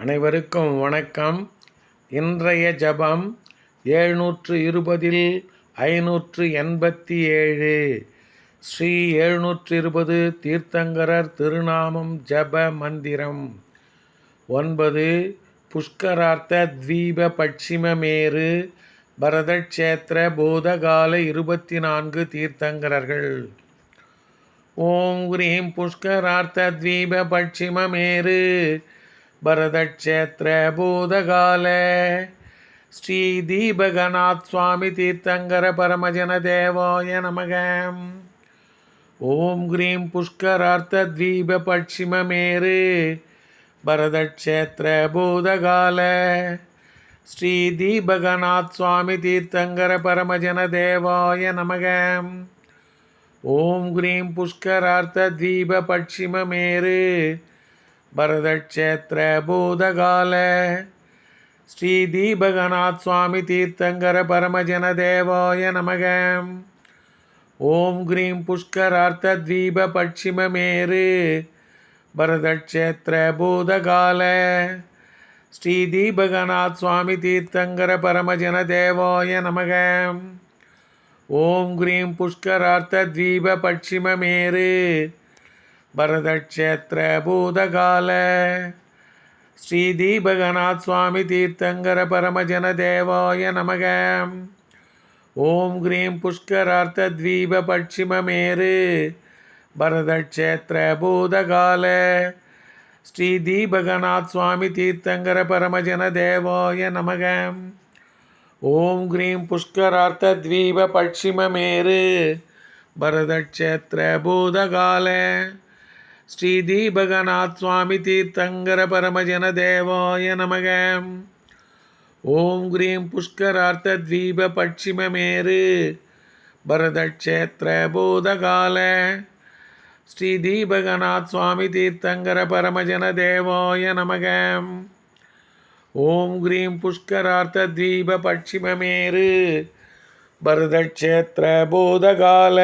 அனைவருக்கும் வணக்கம். இன்றைய ஜபம் ஏழ்நூற்று இருபதில் ஐநூற்று எண்பத்தி ஏழு ஸ்ரீ எழுநூற்று இருபது தீர்த்தங்கரர் திருநாமம் ஜப மந்திரம். ஒன்பது புஷ்கரார்த்த தீப பட்சிமமேரு பரதக்ஷேத்திர போதகால இருபத்தி நான்கு தீர்த்தங்கரர்கள். ஓம் ஹ்ரீம் புஷ்கரார்த்த தீப பட்சிமமேரு பரதக்ஷேத்திர பூதகால ஸ்ரீ தீபகநாத் சுவாமி தீர்த்தங்கர பரமஜன தேவாய நமக. ஓம் கிரீம் புஷ்கரார்த்த தீப பட்சிமமேரு பரதக்ஷேத்திர பூதகால ஸ்ரீ தீபகநாத் சுவாமி தீர்த்தங்கர பரமஜன தேவாய நமக. ஓம் கிரீம் புஷ்கரார்த்த தீப பட்சிமமேரு பரதக்ஷேத்திர பூதகால ஸ்ரீ தீபகநாத் சுவாமி தீர்த்தங்கர பரமஜன தேவாய நமக. ஓம் கிரீம் புஷ்கரார்த்த தீப பட்சிமமேரு பரதக்ஷேத்திர பூதகால ஸ்ரீ தீபகநாத் சுவாமி தீர்த்தங்கர பரமஜன தேவாய நமக. ஓம் கிரீம் புஷ்கரார்த்த தீப பட்சிமமேரு பரதக்ஷேத்திர பூதகால ஸ்ரீ தீபகநாத் சுவாமி தீர்த்தங்கர பரமஜன தேவாய நமக. ஓம் கிரீம் புஷ்கரார்த்த தீப பட்சிமமேரு பரதக்ஷேத்திர பூதகால ஸ்ரீ தீபகநாத் சுவாமி தீர்த்தங்கர பரமஜன தேவாய நமக. ஓம் கிரீம் புஷ்கரார்த்த தீப பட்சிமமேரு பரதக்ஷேத்திர பூதகால ஸ்ரீ தீபகநாத் சுவாமி தீர்த்தங்கர பரமஜன தேவாய நமக. ஓம் கிரீம் புஷ்கரார்த்த தீப பட்சிமமேரு பரதக்ஷேத்திர பூதகால ஸ்ரீ தீபகநாத் சுவாமி தீர்த்தங்கர பரமஜன தேவாய நமக. ஓம் கிரீம் புஷ்கரார்த்த தீப பட்சிமமேரு பரதக்ஷேத்திர பூதகால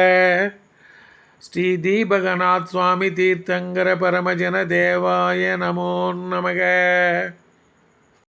ஸ்ரீ தீபகநாத் சுவாமி தீர்த்தங்கர பரமஜன தேவாய நமோ நமக.